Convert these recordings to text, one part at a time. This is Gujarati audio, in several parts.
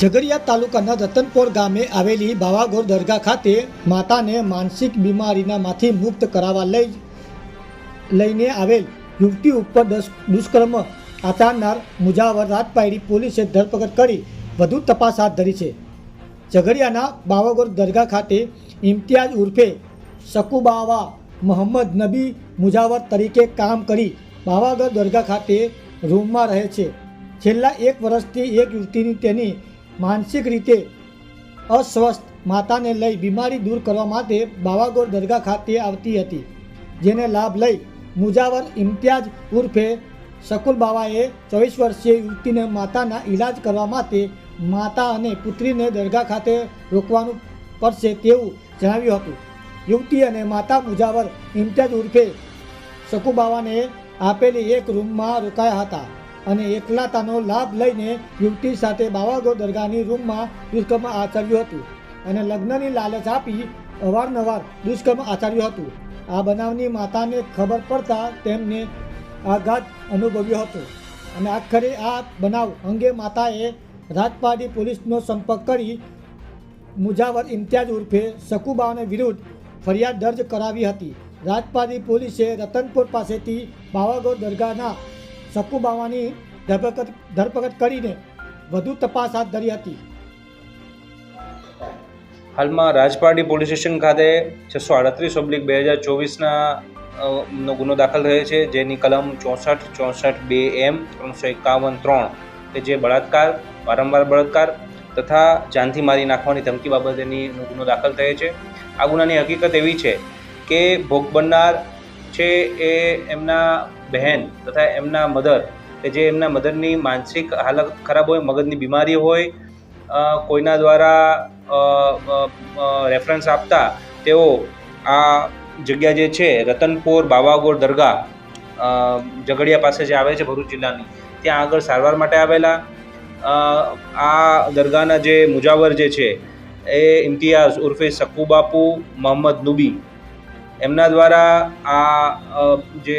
ઝઘડિયા તાલુકાના રતનપોર ગામે આવેલી ભાવાગોર દરગાહ ખાતે માતાને માનસિક બીમારીનામાંથી મુક્ત કરાવવા લઈ લઈને આવેલ યુવતી ઉપર દુષ્કર્મ આચરનાર મુજાવર રાજપાયડી પોલીસે ધરપકડ કરી વધુ તપાસ હાથ ધરી છે. ઝઘડિયાના બાવાગોર દરગાહ ખાતે ઇમ્તિયાઝ ઉર્ફે સકુબાવા મોહમ્મદ નબી મુજાવર તરીકે કામ કરી બાવાગર દરગાહ ખાતે રૂમમાં રહે છે. છેલ્લા એક વર્ષથી એક યુવતીની તેની માનસિક રીતે અસ્વસ્થ માતાને લઈ બીમારી દૂર કરવા માટે બાવાગોર દરગાહ ખાતે આવતી હતી, જેને લાભ લઈ મુજાવર ઇમ્તિયાજ ઉર્ફે શકુલ બાવાએ ચોવીસ વર્ષીય યુવતીને માતાના ઈલાજ કરવા માટે માતા અને પુત્રીને દરગાહ ખાતે રોકવાનું પડશે તેવું જણાવ્યું હતું. યુવતી અને માતા મુજાવર ઇમ્તિયાજ ઉર્ફે શકુબાવાને આપેલી એક રૂમમાં રોકાયા હતા. અને એકલાતાનો લાભ લઈને યુવતી સાથે બાવાગો દરગાહની રૂમમાં દુષ્કર્મ આચર્યું હતું અને લગ્નની લાલચ આપી અવારનવાર દુષ્કર્મ આચર્યું હતું. આ બનાવની માતાને ખબર પડતા તેમને આઘાત અનુભવ્યો હતો. અને આખરે આ બનાવ અંગે માતાએ રાજપાડી પોલીસનો સંપર્ક કરી મુજાવર ઇમ્તિયાઝ ઉર્ફે સકુબાને વિરુદ્ધ ફરિયાદ દર્જ કરાવી હતી. રાજપાડી પોલીસે રતનપુર પાસેથી બાવાગો દરગાહના શકુબાવાની ધરપકડ ધરપકડ કરીને વધુ તપાસ હાથ ધરી હતી. હાલમાં રાજપારડી પોલીસ સ્ટેશન ખાતે છસો આડત્રીસ ઓબ્લિક બે હજાર ચોવીસના નો ગુનો દાખલ થયો છે, જેની કલમ ચોસઠ ચોસઠ બે એમ ત્રણસો એકાવન ત્રણ કે જે બળાત્કાર, વારંવાર બળાત્કાર તથા જાનથી મારી નાખવાની ધમકી બાબતેની ગુનો દાખલ થયો છે. આ ગુનાની હકીકત એવી છે કે ભોગ બનનાર છે એ એમના બહેન તથા એમના મધર કે જે એમના મધરની માનસિક હાલત ખરાબ હોય, મગજની બીમારી હોય કોઈના દ્વારા રેફરન્સ આપતા તેઓ આ જગ્યા જે છે, રતનપુર બાવાગોર દરગાહ ઝઘડિયા પાસે જે આવે છે ભરૂચ જિલ્લાની, ત્યાં આગળ સારવાર માટે આવેલા. આ દરગાહના જે મુજાવર જે છે, એ ઇમ્તિયાઝ ઉર્ફે સક્કુબાપુ મોહમ્મદ નુબી. એમના દ્વારા આ જે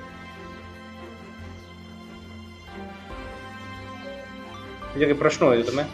બીજા કે પ્રશ્નો હોય તો તમે